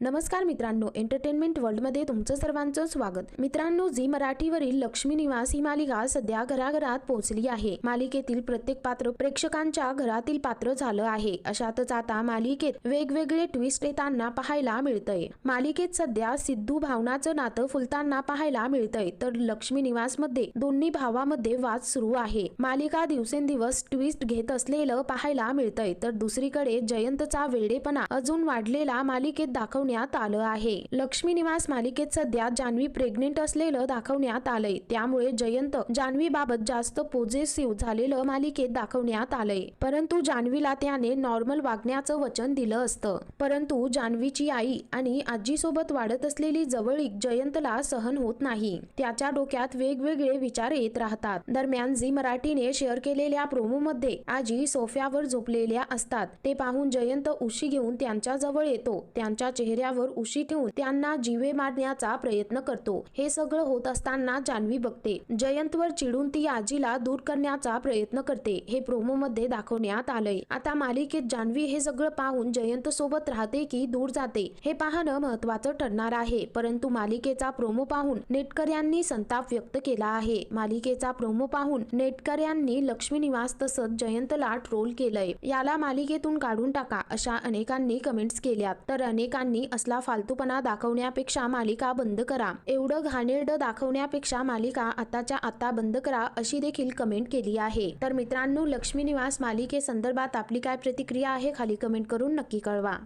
नमस्कार मित्रांनो एंटरटेनमेंट वर्ल्डमध्ये तुमचं सर्वांचं स्वागत. मित्रांनो झी मराठीवरील लक्ष्मी निवास ही मालिका सध्या घराघरात पोहोचली आहे. मालिकेतील प्रत्येक पात्र प्रेक्षकांच्या घरातील पात्र झालं आहे. अशातच आता मालिकेत वेगवेगळे ट्विस्ट येताना पाहायला मिळतंय. मालिकेत सध्या सिद्धू भावनाचं नातं फुलताना पाहायला मिळतंय. तर लक्ष्मी निवासमध्ये दोन्ही भावामध्ये वाद सुरू आहे. मालिका दिवसेंदिवस ट्विस्ट घेत असलेलं पाहायला मिळतंय. तर दुसरीकडे जयंतचा वेडेपणा अजून वाढलेला मालिकेत दाखव दाखवण्यात आलं आहे. लक्ष्मी निवास मालिकेत सध्या जान्हवी प्रेग्नेंट असलेलं दाखवण्यात आलंय. त्यामुळे जयंत जान्हवी बाबत जास्त पॉझिटिव्ह झालेलं मालिकेत दाखवण्यात आलंय. परंतु जान्हवीला त्याने नॉर्मल वागण्याचं वचन दिलं असतं. परंतु जान्हवीची आई आणि आजीसोबत वाढत असलेली जवळीक जयंतला सहन होत नाही. त्याच्या डोक्यात वेगवेगळे विचार येत राहतात. दरम्यान झी मराठीने शेअर केलेल्या प्रोमो मध्ये आजी सोफ्यावर झोपलेल्या असतात. ते पाहून जयंत उशी घेऊन त्यांच्या जवळ येतो. त्यांच्या चेहऱ्यावर उशी ठेवून त्यांना जीवे मारण्याचा प्रयत्न करतो. हे सगळं होत असताना जान्हवी बघते. जयंतवर चिडून ती आजीला दूर करण्याचा प्रयत्न करते. हे प्रोमो मध्ये दाखवण्यात आलंय. आता मालिकेत जान्हवी हे सगळं पाहून जयंत सोबत राहते की दूर जाते हे पाहणं महत्वाचं ठरणार आहे. परंतु मालिकेचा प्रोमो पाहून नेटकऱ्यांनी संताप व्यक्त केला आहे. मालिकेचा प्रोमो पाहून नेटकऱ्यांनी लक्ष्मी निवास तसंच जयंतला ट्रोल केलंय. याला मालिकेतून काढून टाका अशा अनेकांनी कमेंट्स केल्यात. तर अनेकांनी असला फालतूपणा दाखवण्यापेक्षा मालिका बंद करा. एवढं घाणेरडं दाखवण्यापेक्षा मालिका आताच्या आता बंद करा अशी देखील कमेंट केली आहे. तर मित्रांनो लक्ष्मी निवास मालिकेसंदर्भात आपली काय प्रतिक्रिया आहे खाली कमेंट करून नक्की कळवा.